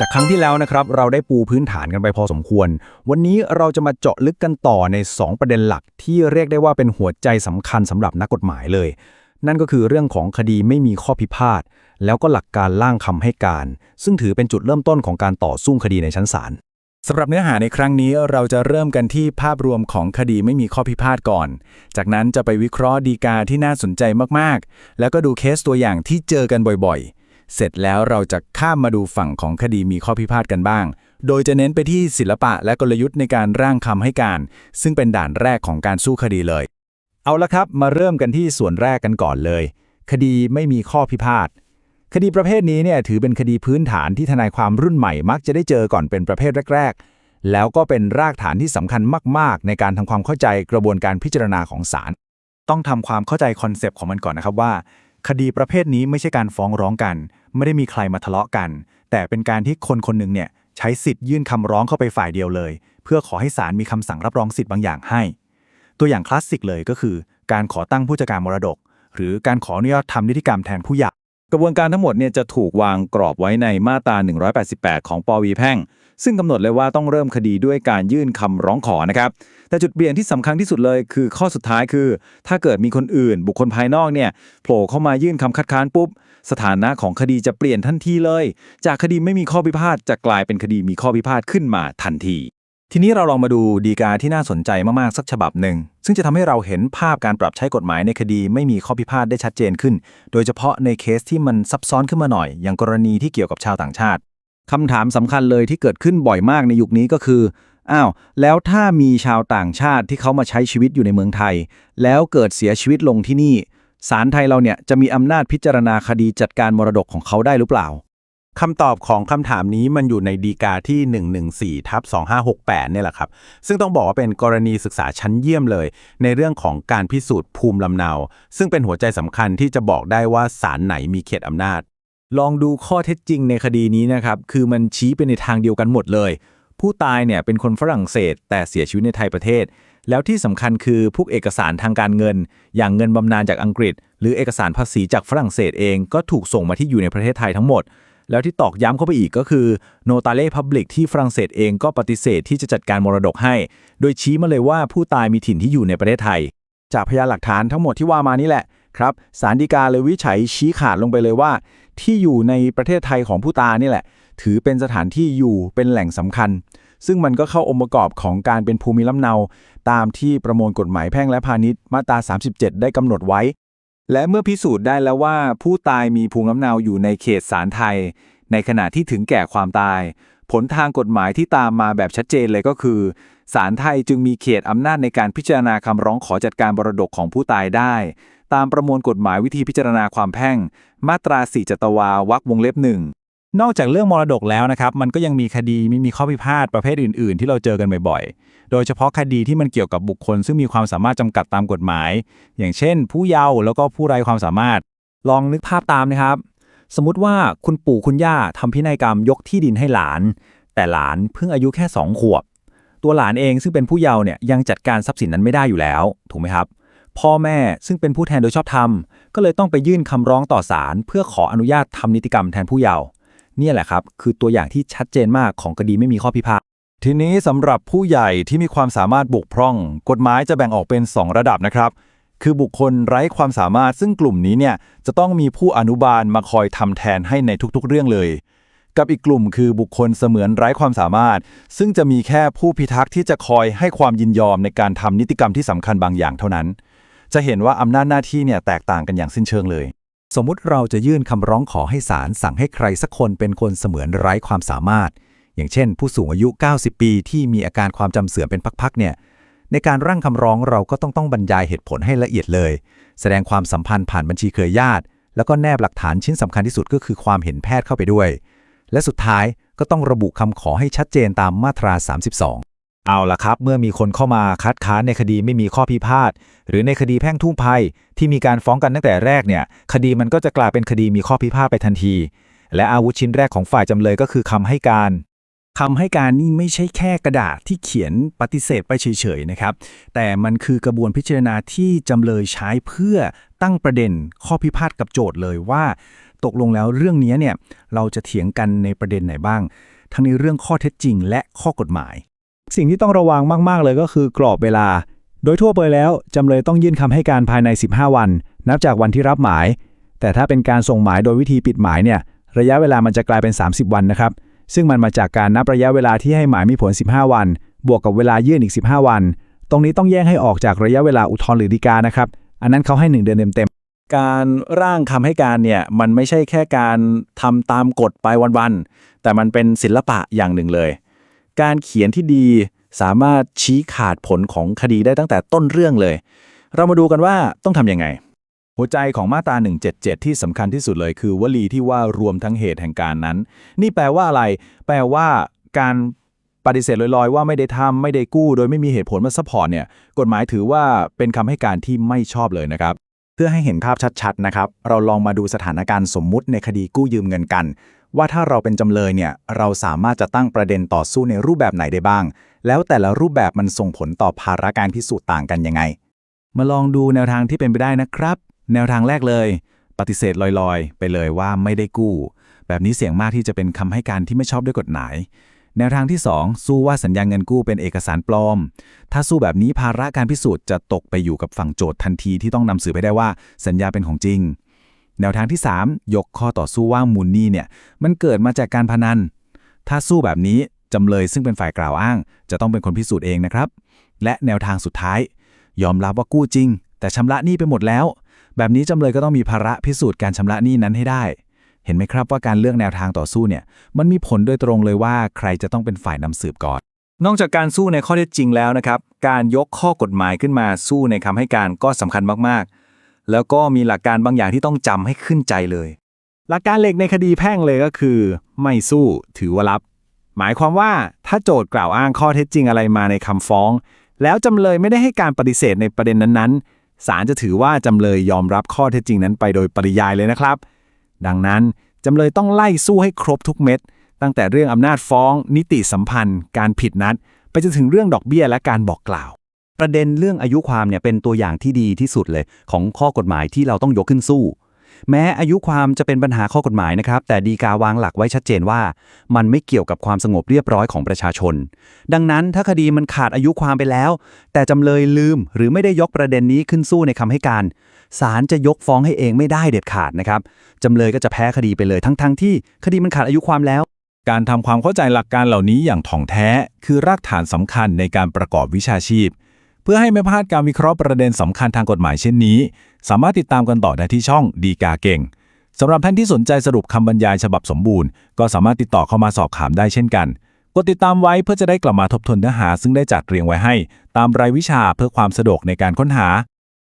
จากครั้งที่แล้วนะครับเราได้ปูพื้นฐานกันไปพอสมควร วันนี้เราจะมาเจาะลึกกันต่อใน 2 ประเด็นหลัก ที่เรียกได้ว่าเป็นหัวใจสำคัญสำหรับนักกฎหมายเลย นั่นก็คือเรื่องของคดีไม่มีข้อพิพาท แล้วก็หลักการล่างคำให้การ ซึ่งถือเป็นจุดเริ่มต้นของการต่อสู้คดีในชั้นศาลสำหรับเนื้อหาในครั้งนี้เราจะเริ่มกันที่ภาพรวมของคดีไม่มีข้อพิพาทก่อน จากนั้นจะไปวิเคราะห์ดีกาที่น่าสนใจมากๆ แล้วก็ดูเคสตัวอย่างที่เจอกันบ่อยๆ เสร็จแล้วเราจะข้ามมาดูฝั่งของคดีมีข้อพิพาทกันบ้าง โดยจะเน้นไปที่ศิลปะและกลยุทธ์ในการร่างคำให้การ ซึ่งเป็นด่านแรกของการสู้คดีเลย เอาละครับ มาเริ่มกันที่ส่วนแรกกันก่อนเลย คดีไม่มีข้อพิพาท คดีประเภทนี้เนี่ยถือเป็นคดีพื้นฐานที่ทนายความรุ่นใหม่มักจะได้เจอก่อนเป็นประเภทแรก ๆ แล้วก็เป็นรากฐานที่สำคัญมาก ๆ ในการทำความเข้าใจกระบวนการพิจารณาของศาลต้องทำความเข้าใจคอนเซปต์ของมันก่อนนะครับว่า คดีประเภทนี้ไม่ใช่การฟ้องร้องกัน ไม่ได้มีใครมาทะเลาะกัน แต่เป็นการที่คนคนหนึ่งเนี่ยใช้สิทธิ์ยื่นคำร้องเข้าไปฝ่ายเดียวเลย เพื่อขอให้ศาลมีคำสั่งรับรองสิทธิ์บางอย่างให้ ตัวอย่างคลาสสิกเลยก็คือ การขอตั้งผู้จัดการมรดก หรือการขออนุญาตทำนิติกรรมแทนผู้หย่ากระบวนการทั้งหมดเนี่ยจะถูกวางกรอบไว้ในมาตรา 188 ของปวีแพ่ง ซึ่งกำหนดเลยว่าต้องเริ่มคดีด้วยการยื่นคำร้องขอนะครับ แต่จุดเปลี่ยนที่สำคัญที่สุดเลยคือข้อสุดท้ายคือ ถ้าเกิดมีคนอื่น บุคคลภายนอกเนี่ยโผล่เข้ามายื่นคำคัดค้านปุ๊บ สถานะของคดีจะเปลี่ยนทันทีเลย จากคดีไม่มีข้อพิพาทจะกลายเป็นคดีมีข้อพิพาทขึ้นมาทันที ทีนี้เราลองมาดูดีกาที่น่าสนใจมากๆสักฉบับหนึ่งซึ่งจะทำให้เราเห็นภาพการปรับใช้กฎหมายในคดีไม่มีข้อพิพาทได้ชัดเจนขึ้น โดยเฉพาะในเคสที่มันซับซ้อนขึ้นมาหน่อย อย่างกรณีที่เกี่ยวกับชาวต่างชาติ คำถามสำคัญเลยที่เกิดขึ้นบ่อยมากในยุคนี้ก็คือ อ้าว แล้วถ้ามีชาวต่างชาติที่เขามาใช้ชีวิตอยู่ในเมืองไทย แล้วเกิดเสียชีวิตลงที่นี่ ศาลไทยเราเนี่ยจะมีอำนาจพิจารณาคดีจัดการมรดกของเขาได้หรือเปล่า คำตอบของคำถามนี้มันอยู่ในดีกาที่ 114ทับ2568 เนี่ยแหละครับ ซึ่งต้องบอกว่าเป็นกรณีศึกษาชั้นเยี่ยมเลย ในเรื่องของการพิสูจน์ภูมิลำเนา ซึ่งเป็นหัวใจสำคัญที่จะบอกได้ว่าศาลไหนมีเขตอำนาจ ลองดูข้อเท็จจริงในคดีนี้นะครับ คือมันชี้ไปในทางเดียวกันหมดเลย ผู้ตายเนี่ยเป็นคนฝรั่งเศส แต่เสียชีวิตในไทยประเทศ แล้วที่สำคัญคือพวกเอกสารทางการเงิน อย่างเงินบำนาญจากอังกฤษ หรือเอกสารภาษีจากฝรั่งเศสเองก็ถูกส่งมาที่อยู่ในประเทศไทยทั้งหมด แล้วที่ตอกย้ำเข้าไปอีกก็คือโนตาเล่พับลิกที่ฝรั่งเศสเองก็ปฏิเสธที่จะจัดการมรดกให้ โดยชี้มาเลยว่าผู้ตายมีถิ่นที่อยู่ในประเทศไทย จากพยานหลักฐานทั้งหมดที่ว่ามานี่แหละครับสารดีกาเลยวิจัยชี้ขาดลงไปเลยว่า ที่อยู่ในประเทศไทยของผู้ตายนี่แหละ ถือเป็นสถานที่อยู่เป็นแหล่งสำคัญ ซึ่งมันก็เข้าองค์ประกอบของการเป็นภูมิลำเนา ตามที่ประมวลกฎหมายแพ่งและพาณิชย์มาตรา 37 ได้กำหนดไว้ และเมื่อพิสูจน์ได้แล้วว่า ผู้ตายมีภูมิลำเนาอยู่ในเขตศาลไทย ในขณะที่ถึงแก่ความตาย ผลทางกฎหมายที่ตามมาแบบชัดเจนเลยก็คือศาลไทยจึงมีเขตอำนาจในการพิจารณาคำร้องขอจัดการบรดกของผู้ตายได้ ตามประมวลกฎหมายวิธีพิจารณาความแพ่ง มาตรา 4จตวาวรรควงเล็บหนึ่งนอกจากเรื่องมรดกแล้วนะครับ มันก็ยังมีคดีไม่มีข้อพิพาทประเภทอื่น ๆ ที่เราเจอกันบ่อยๆ โดยเฉพาะคดีที่มันเกี่ยวกับบุคคล ซึ่งมีความสามารถจำกัดตามกฎหมาย อย่างเช่น ผู้เยาว์แล้วก็ผู้ไร้ความสามารถ ลองนึกภาพตามนะครับ สมมุติว่าคุณปู่คุณย่าทำพินัยกรรมยกที่ดินให้หลาน แต่หลานเพิ่งอายุแค่ 2 ขวบ ตัวหลานเองซึ่งเป็นผู้เยาว์เนี่ยยังจัดการทรัพย์สินนั้นไม่ได้อยู่แล้ว ถูกไหมครับ พ่อแม่ซึ่งเป็นผู้แทนโดยชอบธรรม ก็เลยต้องไปยื่นคำร้องต่อศาลเพื่อขออนุญาตทำนิติกรรมแทนผู้เยาว์นี่แหละครับ คือตัวอย่างที่ชัดเจนมากของคดีไม่มีข้อพิพาททีนี้สำหรับผู้ใหญ่ที่มีความสามารถบกพร่อง กฎหมายจะแบ่งออกเป็น 2 ระดับนะครับ คือบุคคลไร้ความสามารถซึ่งกลุ่มนี้เนี่ยจะต้องมีผู้อนุบาลมาคอยทำแทนให้ในทุกๆ เรื่องเลย กับอีกกลุ่มคือบุคคลเสมือนไร้ความสามารถ ซึ่งจะมีแค่ผู้พิทักษ์ที่จะคอยให้ความยินยอมในการทำนิติกรรมที่สำคัญบางอย่างเท่านั้น จะเห็นว่าอำนาจหน้าที่เนี่ยแตกต่างกันอย่างสิ้นเชิงเลย สมมุติเราจะยื่นคำร้องขอให้ศาลสั่งให้ใครสักคนเป็นคนเสมือนไร้ความสามารถ อย่างเช่น ผู้สูงอายุ 90 ปีที่มีอาการความจำเสื่อมเป็นพักๆเนี่ยในการร่างคำร้องเราก็ต้องต้องบรรยายเหตุผลให้ละเอียดเลย แสดงความสัมพันธ์ผ่านบัญชีเครือญาติ แล้วก็แนบหลักฐานชิ้นสำคัญที่สุดก็คือความเห็นแพทย์เข้าไปด้วย และสุดท้ายก็ต้องระบุคำขอให้ชัดเจนตามมาตรา 32 เอาละครับ เมื่อมีคนเข้ามาคัดค้านในคดีไม่มีข้อพิพาทหรือในคดีแพ่งทุ่งภัยที่มีการฟ้องกันตั้งแต่แรกเนี่ย คดีมันก็จะกลายเป็นคดีมีข้อพิพาทไปทันที และอาวุธชิ้นแรกของฝ่ายจำเลยก็คือคำให้การคำให้การนี่ไม่ใช่แค่กระดาษที่เขียนปฏิเสธไปเฉยๆนะครับ แต่มันคือกระบวนพิจารณาที่จำเลยใช้เพื่อตั้งประเด็นข้อพิพาทกับโจทย์เลยว่า ตกลงแล้วเรื่องนี้เนี่ยเราจะเถียงกันในประเด็นไหนบ้าง ทั้งในเรื่องข้อเท็จจริงและข้อกฎหมาย สิ่งที่ต้องระวังมาก ๆ เลยก็คือกรอบเวลา โดยทั่วไปแล้ว จำเลยต้องยื่นคำให้การภายใน 15 วัน นับจากวันที่รับหมาย แต่ถ้าเป็นการส่งหมายโดยวิธีปิดหมายเนี่ย ระยะเวลามันจะกลายเป็น 30 วันนะครับ ซึ่งมันมาจากการนับระยะเวลาที่ให้หมายมีผล 15 วัน บวกกับเวลายื่นอีก 15 วัน ตรงนี้ต้องแยกให้ออกจากระยะเวลาอุทธรณ์หรือฎีกานะครับ อันนั้นเขาให้ 1 เดือนเต็มๆ การร่างคำให้การเนี่ย มันไม่ใช่แค่การทำตามกฎไปวันๆ แต่มันเป็นศิลปะอย่างหนึ่งเลย การเขียนที่ดีสามารถชี้ขาดผลของคดีได้ตั้งแต่ต้นเรื่องเลย เรามาดูกันว่าต้องทำยังไง หัวใจของมาตรา 177 ที่สำคัญที่สุดเลยคือวลีที่ว่ารวมทั้งเหตุแห่งการนั้น นี่แปลว่าอะไร แปลว่าการปฏิเสธลอยๆ ว่าไม่ได้ทำไม่ได้กู้ โดยไม่มีเหตุผลมาซัพพอร์ตเนี่ยกฎหมายถือว่าเป็นคำให้การที่ไม่ชอบเลยนะครับ เพื่อให้เห็นภาพชัดๆนะครับ เราลองมาดูสถานการณ์สมมุติในคดีกู้ยืมเงินกัน ว่าถ้าเราเป็นจำเลยเนี่ยเราสามารถจะตั้งประเด็นต่อสู้ในรูปแบบไหนได้บ้าง แล้วแต่ละรูปแบบมันส่งผลต่อภาระการพิสูจน์ต่างกันยังไง มาลองดูแนวทางที่เป็นไปได้นะครับ แนวทางแรกเลย ปฏิเสธลอยๆ ไปเลยว่าไม่ได้กู้ แบบนี้เสี่ยงมากที่จะเป็นคำให้การที่ไม่ชอบด้วยกฎหมายแนวทางที่ 2 สู้ว่าสัญญาเงินกู้เป็นเอกสารปลอม ถ้าสู้แบบนี้ภาระการพิสูจน์จะตกไปอยู่กับฝั่งโจทย์ทันทีที่ต้องนำสืบไปได้ว่าสัญญาเป็นของจริง แนวทางที่ 3 ยกข้อต่อสู้ว่ามูลนี้เนี่ยมันเกิดมาจากการพนัน ถ้าสู้แบบนี้จำเลยซึ่งเป็นฝ่ายกล่าวอ้าง จะต้องเป็นคนพิสูจน์เองนะครับ และแนวทางสุดท้าย ยอมรับว่ากู้จริง แต่ชำระหนี้ไปหมดแล้ว แบบนี้จำเลยก็ต้องมีภาระพิสูจน์การชำระหนี้นั้นให้ได้ เห็นไหมครับว่าการเลือกแนวทางต่อสู้เนี่ยมันมีผลโดยตรงเลยว่าใครจะต้องเป็นฝ่ายนำสืบก่อนนอกจากการสู้ในข้อเท็จจริงแล้วนะครับ การยกข้อกฎหมายขึ้นมาสู้ในคำให้การก็สำคัญมากๆ แล้วก็มีหลักการบางอย่างที่ต้องจำให้ขึ้นใจเลย หลักการเหล็กในคดีแพ่งเลยก็คือ ไม่สู้ถือว่ารับ หมายความว่าถ้าโจทก์กล่าวอ้างข้อเท็จจริงอะไรมาในคำฟ้อง แล้วจำเลยไม่ได้ให้การปฏิเสธในประเด็นนั้นๆศาลจะถือว่าจำเลยยอมรับข้อเท็จจริงนั้นไปโดยปริยายเลยนะครับ ดังนั้นจำเลยต้องไล่สู้ให้ครบทุกเม็ด ตั้งแต่เรื่องอำนาจฟ้อง นิติสัมพันธ์ การผิดนัด ไปจนถึงเรื่องดอกเบี้ยและการบอกกล่าว ประเด็นเรื่องอายุความเนี่ยเป็นตัวอย่างที่ดีที่สุดเลย ของข้อกฎหมายที่เราต้องยกขึ้นสู้ แม้อายุความจะเป็นปัญหาข้อกฎหมายนะครับ แต่ดีกาวางหลักไว้ชัดเจนว่า มันไม่เกี่ยวกับความสงบเรียบร้อยของประชาชน ดังนั้นถ้าคดีมันขาดอายุความไปแล้ว แต่จำเลยลืมหรือไม่ได้ยกประเด็นนี้ขึ้นสู้ในคำให้การศาลจะยกฟ้องให้เองไม่ได้เด็ดขาดนะครับจำเลยก็จะแพ้คดีไปเลยทั้งๆทที่คดีมันขาดอายุความแล้วการทำความเข้าใจหลักการเหล่านี้อย่างถ่องแท้ คือรากฐานสำคัญในการประกอบวิชาชีพ เพื่อให้ไม่พลาดการวิเคราะห์ประเด็นสำคัญทางกฎหมายเช่นนี้ สามารถติดตามกันต่อได้ที่ช่องดีกาเก่งสำหรับท่านที่สนใจสรุปคำบรรยายฉบับสมบูรณ์ ก็สามารถติดต่อเข้ามาสอบถามได้เช่นกัน กดติดตามไว้เพื่อจะได้กลับมาทบทวนเนื้อหา ซึ่งได้จัดเรียงไว้ให้ ตามรายวิชาเพื่อความสะดวกในการค้นหา